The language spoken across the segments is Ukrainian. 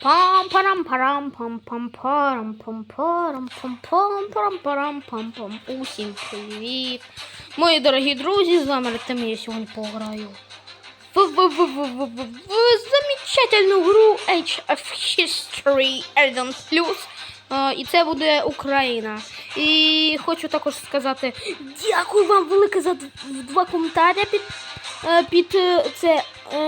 Пам парам парам пам пам парам пам парам пам пам парам парам пам пам Усім привіт! Мої дорогі друзі, з вами Артем, я сьогодні пограю в, замечательну гру Age of History Elden Plus. І це буде Україна. І хочу також сказати дякую вам велике за два коментарі під, е, під е, це,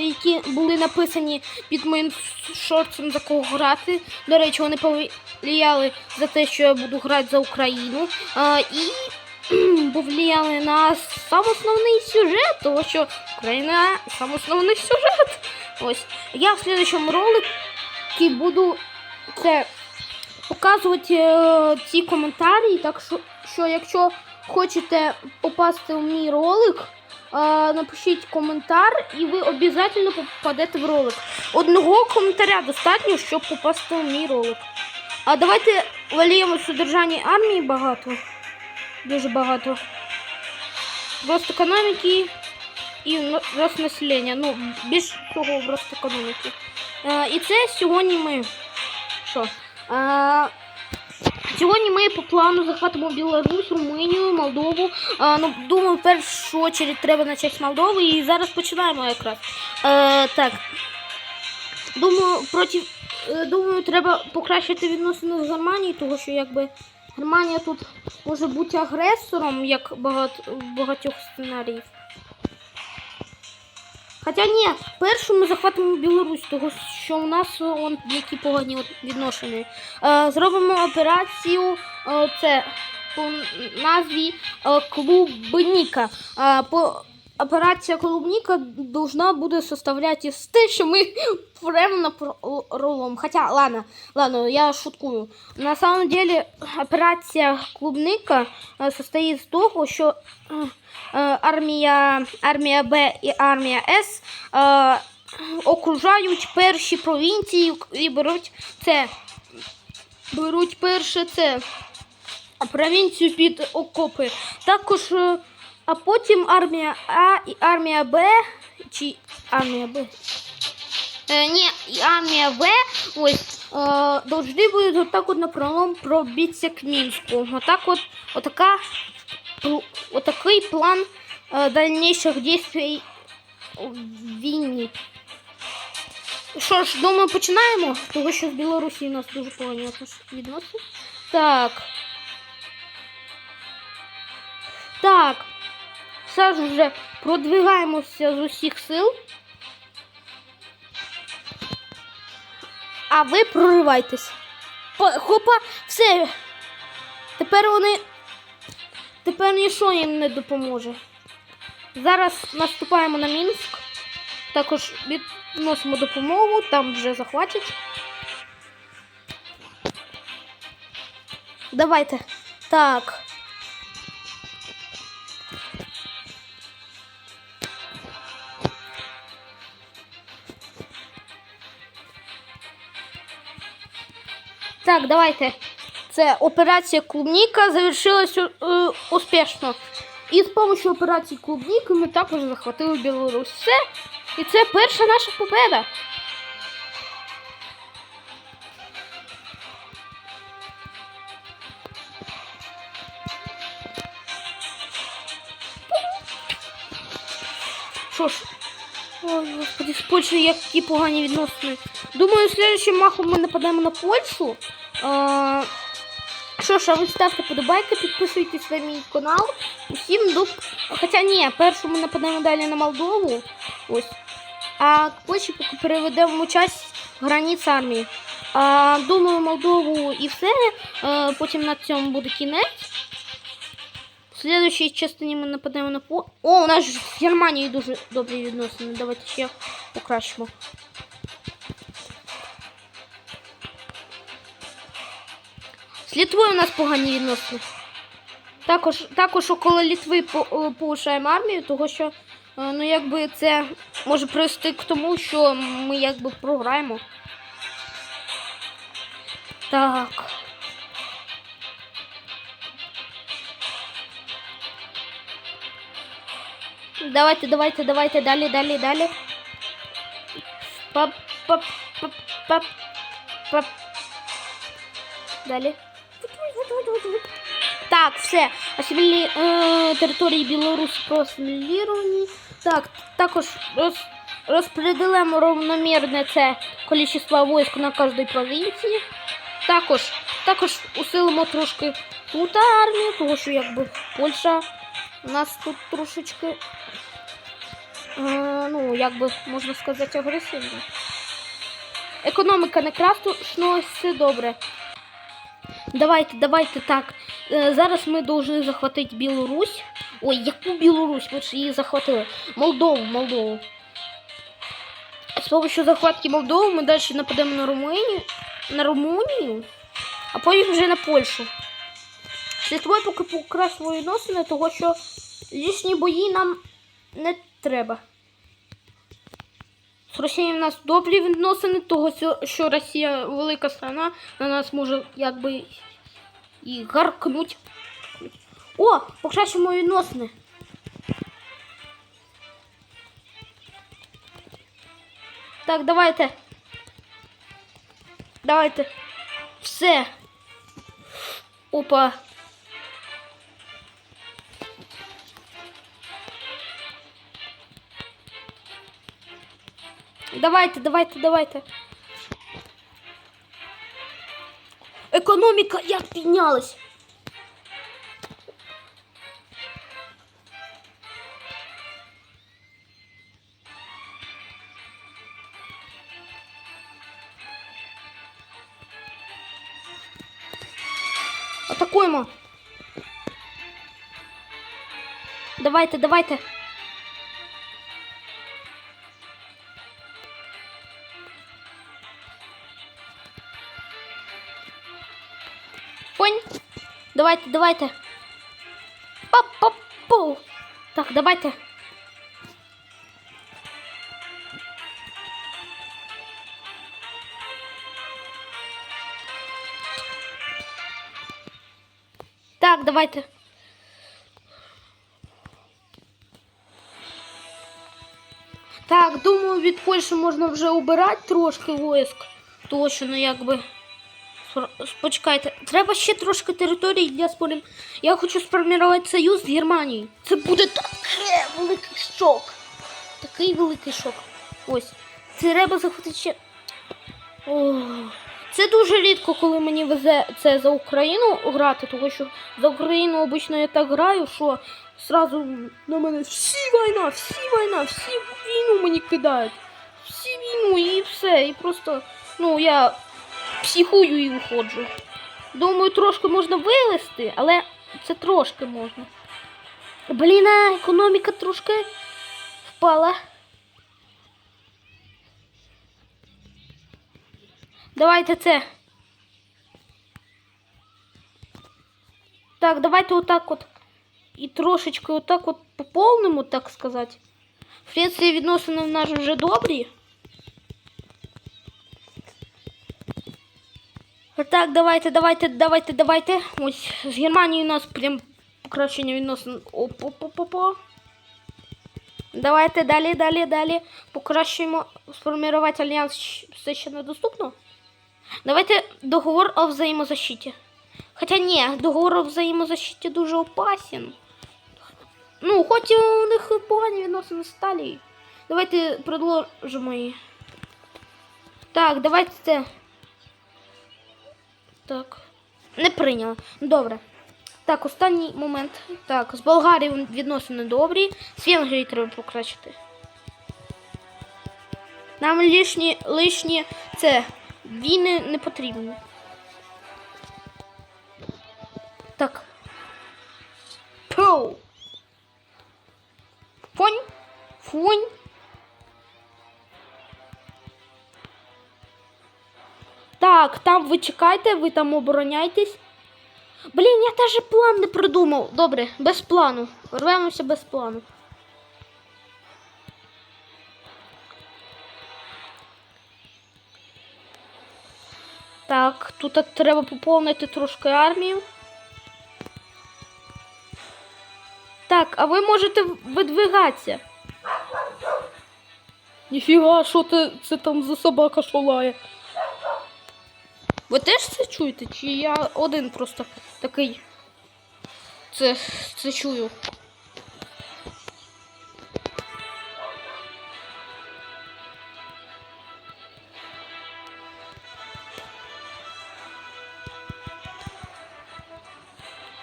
які були написані під моїм шорцем за кого грати. До речі, вони повлияли за те, що я буду грати за Україну. Е, І повлияли на сам основний сюжет, тому що Україна сам основний сюжет. Ось. Я в слідчому ролику буду це показувати е, ці коментарі. Так що, що якщо хочете попасти в мій ролик, е, напишіть коментар і ви обов'язково попадете в ролик. Одного коментаря достатньо, щоб попасти в мій ролик. А давайте валіємо содержання армії багато. Дуже багато. Рост економіки і рост населення. Ну, більш того рост економіки. Е, і це сьогодні ми. Що? Сьогодні ми по плану захватимо Білорусь, Румунію, Молдову. Е, ну, думаю, в першу чергу треба почати з Молдови і зараз починаємо якраз. Е, так. Думаю, проти, е, думаю, треба покращити відносини з Германією, тому що якби Германія тут може бути агресором, як багато, багатьох сценаріїв. Хоча ні, першу ми захватимо Білорусь, тому що у нас е, он, які погані відношення. Е, зробимо операцію е, це по назві Клубніка. По, операція Клубніка должна буде составляти з те, що ми прямо на пролом. Хоча, ладно, ладно, я шуткую. На самом деле операція Клубника е, состоїть з того, що е, е, армія, армія Б і армія С окружають перші провінції і беруть це. Беруть перше це провінцію під окопи. Також, а потім армія А і армія Б чи армія Б. Е, ні, і армія В ось е, должны будуть отак от напролом пробитися к Мінську. Отак от, отака, отакий план е, дальнейших действий в війні. Що ж, думаю, починаємо, тому що з Білорусі у нас дуже погані відносини. Так. Так. Зараз вже продвигаємося з усіх сил. А ви проривайтесь. Хопа, все. Тепер вони. Тепер нічого їм не допоможе. Зараз наступаємо на Мінськ. Також відносимо допомогу, там вже захватять. Давайте. Так. Так, давайте. Це операція Клубніка завершилась е, успішно. І з допомогою операції Клубніка ми також захватили Білорусь. Все. І це перша наша победа. Що ж, ой, господи, з Польщею які погані відносини. Думаю, слідчим махом ми нападаємо на Польщу. А, що ж, а ви ставте подобайки, підписуйтесь на мій канал. Усім до... Хоча ні, першу ми нападаємо далі на Молдову. Ось. А Польщі поки переведемо часть границь армії. А, думаю, Молдову і все. А, потім на цьому буде кінець. Слідчій частині ми нападаємо на по. О, у нас ж з Германією дуже добрі відносини. Давайте ще покращимо. З Літвою у нас погані відносини. Також, також около Літви по- е, армію, тому що е, ну, якби це може привести к тому, що ми якби програємо. Так. Давайте, давайте, давайте, далі, далі, далі. Пап, пап, пап, пап. Пап. Далі. Так, все. Асимілі... Е, території Білорусі проасиміліровані. Так, також роз... розпределимо равномірне це кількість військ на кожній провінції. Також, також усилимо трошки тут армію, тому що якби Польща у нас тут трошечки, ну, як би можна сказати, агресивна. Економіка не красно, все добре. Давайте, давайте так. Е, Зараз ми повинні захватити Білорусь. Ой, яку Білорусь? Ми ж її захватили. Молдову, Молдову. З помощью захватки Молдови ми далі нападемо на Румунію, на Румунію, а потім вже на Польщу. Слідкуй поки покрась свої відносини, того що лишні бої нам не треба. З Росією в нас добрі відносини, того що- Росія велика страна, на нас може якби і гаркнуть. О, покращимо відносини. Так, давайте. Давайте. Все. Опа. Давайте, давайте, давайте. Економіка як піднялась. Атакуємо. Давайте, давайте. Давайте. Пап-пап-пу. Так, давайте. Так, давайте. Так, думаю, від Польщі можна вже убирати трошки войск. Ну якби. Почекайте, треба ще трошки території для спорів. Я хочу сформувати союз з Германією. Це буде таке великий шок. Такий великий шок. Ось. Це треба захопити ще. О, це дуже рідко, коли мені везе це за Україну грати, тому що за Україну обично я так граю, що зразу на мене всі війна, всі війна, всі війну мені кидають. Всі війну і все. І просто, ну, я психую і виходжу. Думаю, трошки можна вивести, але це трошки можна. Блін, економіка трошки впала. Давайте це. Так, давайте отак от. І трошечки отак от поповнимо, так сказати. В принципі, відносини в нас вже добрі. Так, давайте, давайте, давайте, давайте. Ось з Германією у нас прям покращення відносин. Оп-оп-оп-оп. Давайте далі, далі, далі. Покращуємо. Сформувати альянс все ще недоступно. Давайте договор о взаємозащиті. Хоча ні, договор о взаємозащиті дуже опасен. Ну, хоч і у них погані відносини з Італією. Давайте продовжимо її. Так, давайте. Так. Не прийняла. Добре. Так, останній момент. Так, з Болгарією відносини добрі. З Венгрією треба покращити. Нам лишні, лишні це війни не потрібні. Так. Пу. Фонь. Фонь. Так, там ви чекайте, ви там обороняйтесь. Блін, я теж план не придумав. Добре, без плану. Рвемося без плану. Так, тут треба поповнити трошки армію. Так, а ви можете видвигатися. Ніфіга, що ти, це там за собака шолає? Ви теж це чуєте? Чи я один просто такий це, це чую?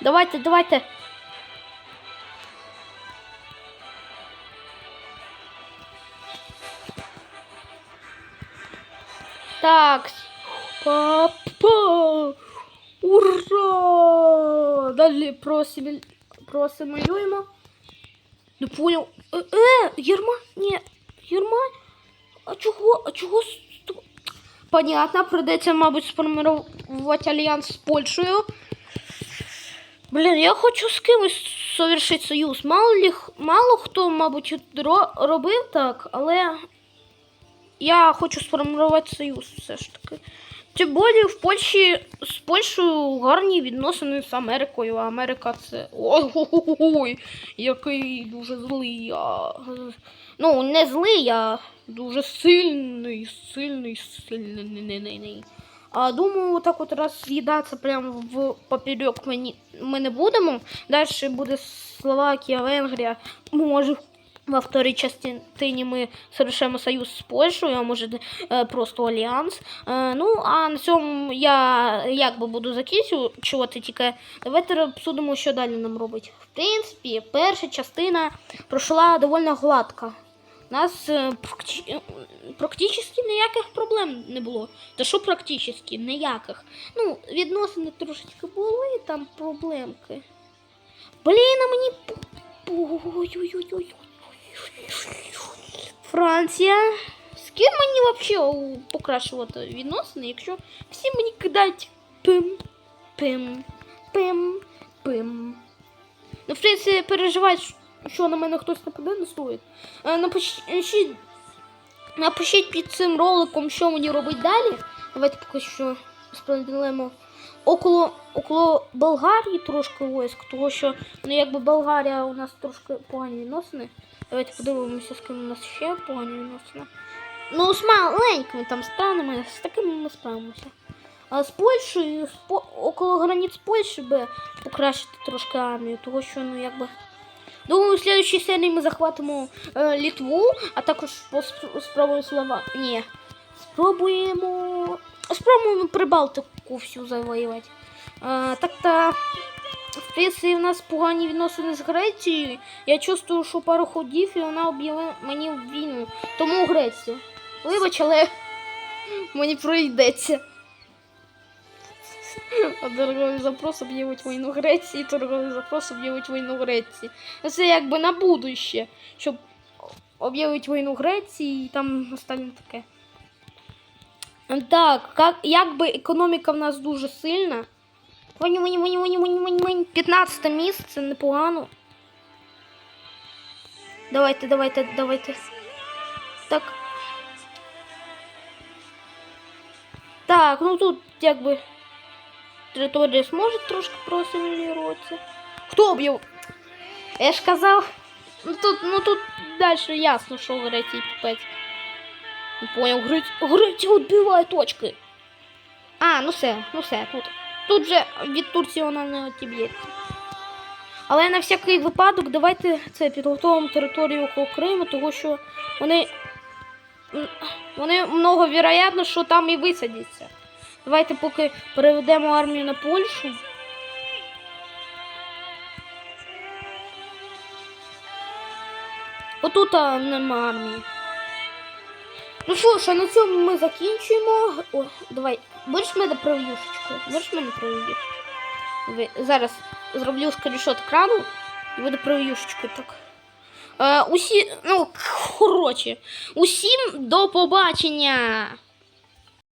Давайте, давайте. Так. Папа. Ура! Далі просим, просимулюємо. Не понял. Е, е, Єрма? Ні, Єрма? А чого? А чого? Понятно, придеться, мабуть, сформувати альянс з Польщею. Блін, я хочу з кимось совершити союз. Мало, лі, мало хто, мабуть, ро- робив так, але я хочу сформувати союз все ж таки. Тим більше в Польщі з Польщею гарні відносини з Америкою, Америка це. Ой, який дуже злий. Я... Ну, не злий, а дуже сильний, сильний, сильний. А думаю, так от раз з'їдатися прямо в поперек ми, ми не будемо. Далі буде Словакія, Венгрія. Може, во вторій частині ми совершимо союз з Польщею, а може е, просто альянс. Е, ну, а на цьому я якби буду закінчувати, тільки давайте обсудимо, що далі нам робить. В принципі, перша частина пройшла доволі гладко. У нас практи- е, практично ніяких проблем не було. Та що практично? Ніяких. Ну, відносини трошечки були, там проблемки. Блін, а мені. Ой-ой-ой-ой. Франція. З ким мені взагалі покращувати відносини, якщо всі мені кидають пим, пим, пим, пим. Ну, в принципі, переживають, що на мене хтось нападе, не стоїть. Напишіть, напишіть під цим роликом, що мені робити далі. Давайте поки що розподілимо около, около Болгарії трошки військ, тому що ну, якби Болгарія у нас трошки погані відносини. Давайте подивимося, з ким у нас ще погані відносини. Ну, з маленькими там странами, з такими ми справимося. А з Польщею, з по... около границь Польщі би покращити трошки армію, тому що, ну, якби. Думаю, в следующій серії ми захватимо е, Літву, а також спробуємо Слова. Ні. Спробуємо. Спробуємо Прибалтику всю завоювати. Е, так-то, в принципі, в нас погані відносини з Грецією. Я чувствую, що пару ходів і вона об'явила мені війну. Тому Греція. Вибач, але мені пройдеться. А торговий запрос об'явить війну Греції, торговий запрос об'явить війну Греції. Ну, Це якби на будуще, щоб об'явити війну Греції і там останнє таке. Так, як, якби економіка в нас дуже сильна. 15 місце, непогано. Давайте, давайте, давайте. Так. Так, ну тут якби територія зможе трошки просимулюватися. Хто об'яв? Я ж казав. Ну тут, ну тут далі ясно, що в Греції піпець. Не понял, Грець... Греція відбиває точки. А, ну все, ну все, тут. Тут же від Турції вона не отіб'ється. Але на всякий випадок давайте це підготовимо територію около Криму, тому що вони. Вони многовіроятно, що там і висадяться. Давайте поки переведемо армію на Польщу. Отут нема армії. Ну що ж, а на цьому ми закінчуємо. О, давай, будеш мене прев'юшечку? Будеш мене прев'юшечку? Зараз зроблю скріншот крану і буду прев'юшечку так. Е, усі, ну, коротше, усім до побачення!